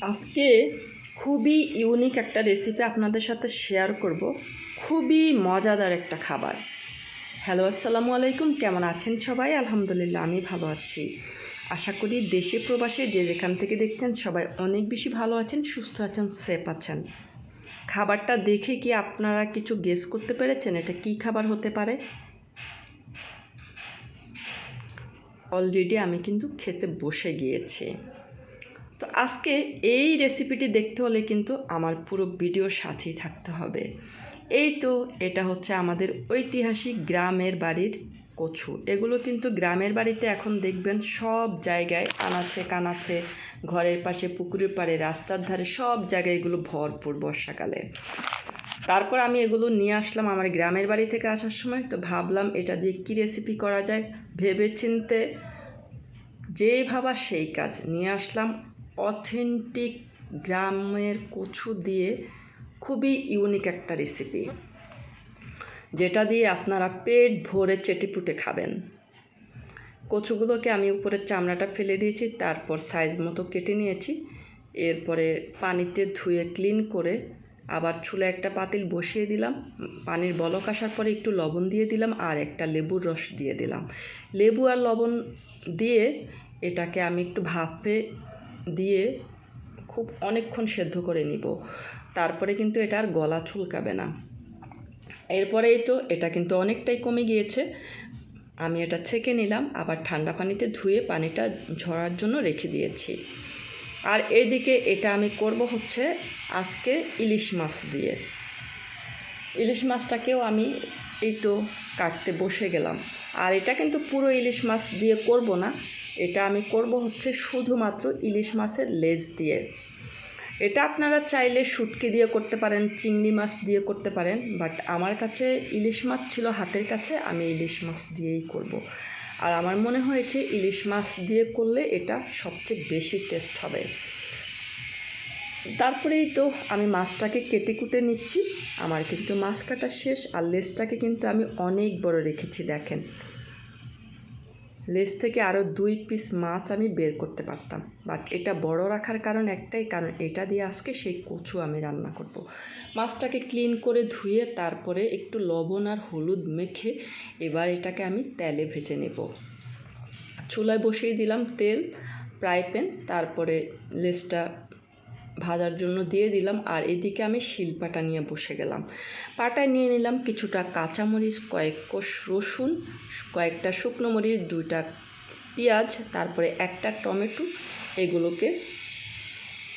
আজকে খুবই ইউনিক একটা রেসিপি আপনাদের সাথে শেয়ার করব। খুবই মজাদার একটা খাবার। হ্যালো আসসালামু আলাইকুম, কেমন আছেন সবাই? আলহামদুলিল্লাহ, আমি ভালো আছি। আশা করি দেশে প্রবাসে যে যেখান থেকে দেখছেন সবাই অনেক বেশি ভালো আছেন, সুস্থ আছেন সেফ আছেন। খাবারটা দেখে কি আপনারা কিছু গেস করতে পেরেছেন এটা কি খাবার হতে পারে? অলরেডি আমি কিন্তু খেতে বসে গিয়েছি। তো আজকে এই রেসিপিটি দেখতে হলে কিন্তু আমার পুরো ভিডিওর সাথেই থাকতে হবে। এই তো এটা হচ্ছে আমাদের ঐতিহাসিক গ্রামের বাড়ির কচু। এগুলো কিন্তু গ্রামের বাড়িতে এখন দেখবেন সব জায়গায় আনাচে কানাচে, ঘরের পাশে পুকুরের পাড়ে, রাস্তার ধারে সব জায়গায় এগুলো ভরপুর বর্ষাকালে। তারপর আমি এগুলো নিয়ে আসলাম আমার গ্রামের বাড়ি থেকে আসার সময়। তো ভাবলাম এটা দিয়ে কী রেসিপি করা যায়? ভেবে চিনতে যেই ভাবা সেই কাজ। নিয়ে আসলাম অথেন্টিক গ্রামের কচু দিয়ে খুবই ইউনিক একটা রেসিপি যেটা দিয়ে আপনারা পেট ভরে চেটেপুটে খাবেন। কচুগুলোকে আমি উপরের চামড়াটা ফেলে দিয়েছি, তারপর সাইজ মতো কেটে নিয়েছি। এরপরে পানিতে ধুয়ে ক্লিন করে আবার চুলে একটা পাতিল বসিয়ে দিলাম। পানির বলক আসার পরে একটু লবণ দিয়ে দিলাম আর একটা লেবুর রস দিয়ে দিলাম। লেবু আর লবণ দিয়ে এটাকে আমি একটু ভাপে দিয়ে খুব অনেকক্ষণ সেদ্ধ করে নিব। তারপরে কিন্তু এটা আর গলা চুলকাবে না। এরপরেই তো এটা কিন্তু অনেকটাই কমে গিয়েছে। আমি এটা ছেঁকে নিলাম, আবার ঠান্ডা পানিতে ধুয়ে পানিটা ঝরার জন্য রেখে দিয়েছি। আর এদিকে এটা আমি করব হচ্ছে আজকে ইলিশ মাছ দিয়ে। ইলিশ মাছটাকেও আমি এই তো কাটতে বসে গেলাম। আর এটা কিন্তু পুরো ইলিশ মাছ দিয়ে করব না। এটা আমি করব হচ্ছে শুধুমাত্র ইলিশ মাছের লেজ দিয়ে। এটা আপনারা চাইলে শুটকি দিয়ে করতে পারেন, চিংড়ি মাছ দিয়ে করতে পারেন বাট আমার কাছে ইলিশ মাছ ছিল হাতের কাছে, আমি ইলিশ মাছ দিয়েই করব। আর আমার মনে হয়েছে ইলিশ মাছ দিয়ে করলে এটা সবচেয়ে বেশি টেস্ট হবে। তারপরেই তো আমি মাছটাকে কেটে কুটে নিচ্ছি। আমার কিন্তু মাছ কাটা শেষ, আর লেজটাকে কিন্তু আমি অনেক বড় রেখেছি, দেখেন। লেজ থেকে আরও দুই পিস মাছ আমি বের করতে পারতাম বাট এটা বড় রাখার কারণ একটাই, কারণ এটা দিয়ে আজকে সেই কচু আমি রান্না করব। মাছটাকে ক্লিন করে ধুয়ে তারপরে একটু লবণ আর হলুদ মেখে এবার এটাকে আমি তেলে ভেজে নেব চুলায় বসিয়ে দিলাম তেল, ফ্রাই প্যান, তারপরে লেজটা ভাজার জন্য দিয়ে দিলাম আর এদিকে আমি শিলপাটা নিয়ে বসে গেলাম। পাটায় নিয়ে নিলাম কিছুটা কাঁচামরিচ, কয়েক কোষ রসুন, কয়েকটা শুকনো মরিচ, দুইটা পেঁয়াজ, তারপরে একটা টমেটো, এগুলোকে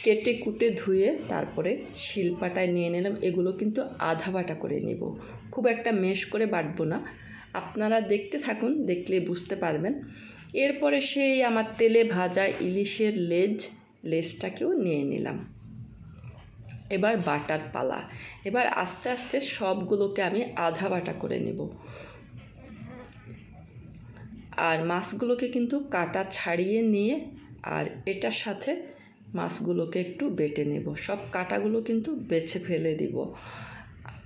কেটে কুটে ধুয়ে তারপরে শিলপাটায় নিয়ে নিলাম। এগুলো কিন্তু আধা বাটা করে নেব। খুব একটা মেশ করে বাটবো না। আপনারা দেখতে থাকুন, দেখলে বুঝতে পারবেন। এরপরে সেই আমার তেলে ভাজা ইলিশের লেজ লেজটাকেও নিয়ে নিলাম। এবার বাটার পালা। এবার আস্তে আস্তে সবগুলোকে আমি আধা বাটা করে নেব। আর মাছগুলোকে কিন্তু কাটা ছাড়িয়ে নিয়ে আর এটার সাথে মাছগুলোকে একটু বেটে নেব। সব কাটাগুলো কিন্তু বেছে ফেলে দিব।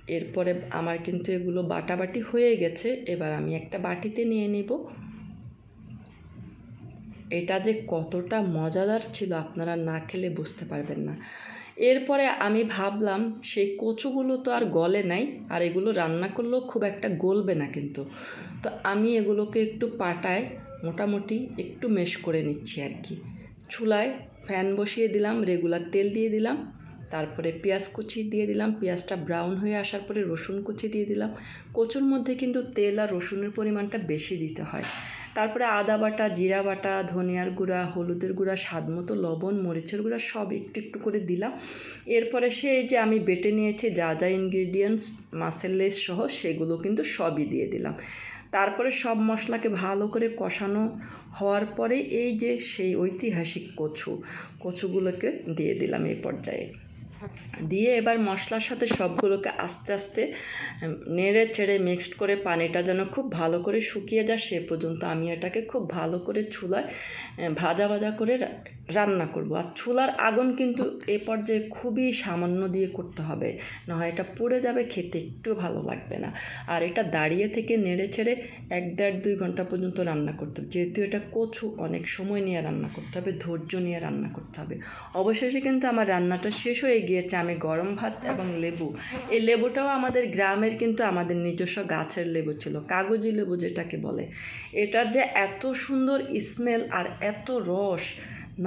এরপরে আমার কিন্তু এগুলো বাটাবাটি হয়ে গেছে। এবার আমি একটা বাটিতে নিয়ে নিব। এটা যে কতটা মজাদার ছিল আপনারা না খেলে বুঝতে পারবেন না। এরপরে আমি ভাবলাম, সেই কচুগুলো তো আর গলে নাই, আর এগুলো রান্না করলেও খুব একটা গলবে না কিন্তু। তো আমি এগুলোকে একটু পাটায় মোটামুটি একটু মেশ করে নিচ্ছি আর কি। চুলায় ফ্যান বসিয়ে দিলাম, রেগুলার তেল দিয়ে দিলাম, তারপরে পেঁয়াজ কুচি দিয়ে দিলাম, পেঁয়াজটা ব্রাউন হয়ে আসার পরে রসুন কুচি দিয়ে দিলাম। কচুর মধ্যে কিন্তু তেল আর রসুনের পরিমাণটা বেশি দিতে হয়। তারপরে আদা বাটা, জিরা বাটা, ধনিয়ার গুঁড়া, হলুদের গুঁড়া, স্বাদ মতো লবণ, মরিচের গুঁড়া, সব একটু একটু করে দিলাম। এরপরে সেই যে আমি বেটে নিয়েছি যা যা ইনগ্রিডিয়েন্টস মাছের লেস সহ, সেগুলো কিন্তু সবই দিয়ে দিলাম। তারপরে সব মশলাকে ভালো করে কষানো হওয়ার পরে এই যে সেই ঐতিহাসিক কচু, কচুগুলোকে দিয়ে দিলাম এই পর্যায়ে। দিয়ে এবার মশলার সাথে সবগুলোকে আস্তে আস্তে নেড়ে চেড়ে মিক্সড করে পানিটা যেন খুব ভালো করে শুকিয়ে যায় সে পর্যন্ত। আমি এটাকে খুব ভালো করে চুলায় ভাজা ভাজা করে রান্না করব। আর চুলার আগুন কিন্তু এ পর্যায়ে খুবই সামান্য দিয়ে করতে হবে, না হয় এটা পুড়ে যাবে, খেতে একটু ভালো লাগবে না। আর এটা দাঁড়িয়ে থেকে নেড়ে ছেড়ে এক দেড় দুই ঘণ্টা পর্যন্ত রান্না করতে হবে। যেহেতু এটা কচু, অনেক সময় নিয়ে রান্না করতে হবে, ধৈর্য নিয়ে রান্না করতে হবে। অবশেষে কিন্তু আমার রান্নাটা শেষ হয়ে গিয়েছে আমি গরম ভাত এবং লেবু। এই লেবুটাও আমাদের গ্রামের কিন্তু আমাদের নিজস্ব গাছের লেবু ছিল, কাগজি লেবু যেটাকে বলে। এটার যে এত সুন্দর স্মেল আর এত রস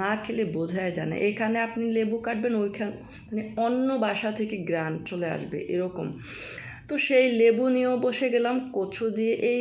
না খেলে বোঝাই যায় না। এখানে আপনি লেবু কাটবেন, ওইখান মানে অন্য বাসা থেকে গ্রান চলে আসবে এরকম। তো সেই লেবু নিয়েও বসে গেলাম, কচু দিয়ে এই